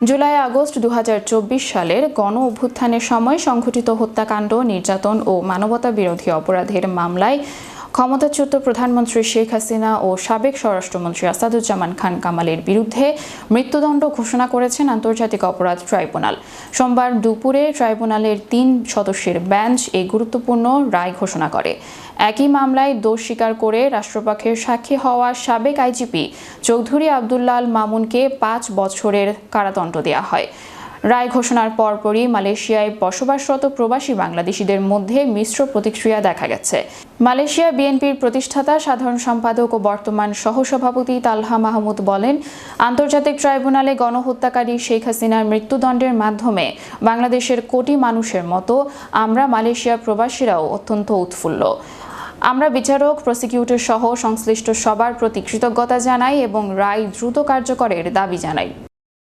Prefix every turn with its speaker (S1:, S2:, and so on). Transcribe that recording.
S1: July August দু হাজার চব্বিশ সালের গণ অভ্যুত্থানের সময় সংঘটিত হত্যাকাণ্ড, নির্যাতন ও মানবতা বিরোধী অপরাধের মামলায় ক্ষমতাচ্যুত প্রধানমন্ত্রী শেখ হাসিনা ও সাবেক স্বরাষ্ট্রমন্ত্রী আসাদুজ্জামান খান কামালের বিরুদ্ধে মৃত্যুদণ্ড ঘোষণা করেছেন আন্তর্জাতিক অপরাধ ট্রাইব্যুনাল। সোমবার দুপুরে ট্রাইব্যুনালের তিন সদস্যের বেঞ্চ এই গুরুত্বপূর্ণ রায় ঘোষণা করে। একই মামলায় দোষ স্বীকার করে রাষ্ট্রপক্ষের সাক্ষী হওয়া সাবেক আইজিপি চৌধুরী আবদুল্লাল মামুনকে পাঁচ বছরের কারাদণ্ড দেওয়া হয়। রায় ঘোষণার পরপরই মালয়েশিয়ায় বসবাসরত প্রবাসী বাংলাদেশিদের মধ্যে মিশ্র প্রতিক্রিয়া দেখা গেছে। মালয়েশিয়া বিএনপির প্রতিষ্ঠাতা, সাধারণ সম্পাদক ও বর্তমান সহসভাপতি তালহা মাহমুদ বলেন, আন্তর্জাতিক ট্রাইব্যুনালে গণহত্যাকারী শেখ হাসিনার মৃত্যুদণ্ডের মাধ্যমে বাংলাদেশের কোটি মানুষের মতো আমরা মালয়েশিয়া প্রবাসীরাও অত্যন্ত উৎফুল্ল। আমরা বিচারক, প্রসিকিউটর সহ সংশ্লিষ্ট সবার প্রতি কৃতজ্ঞতা জানাই এবং রায় দ্রুত কার্যকরের দাবি জানাই।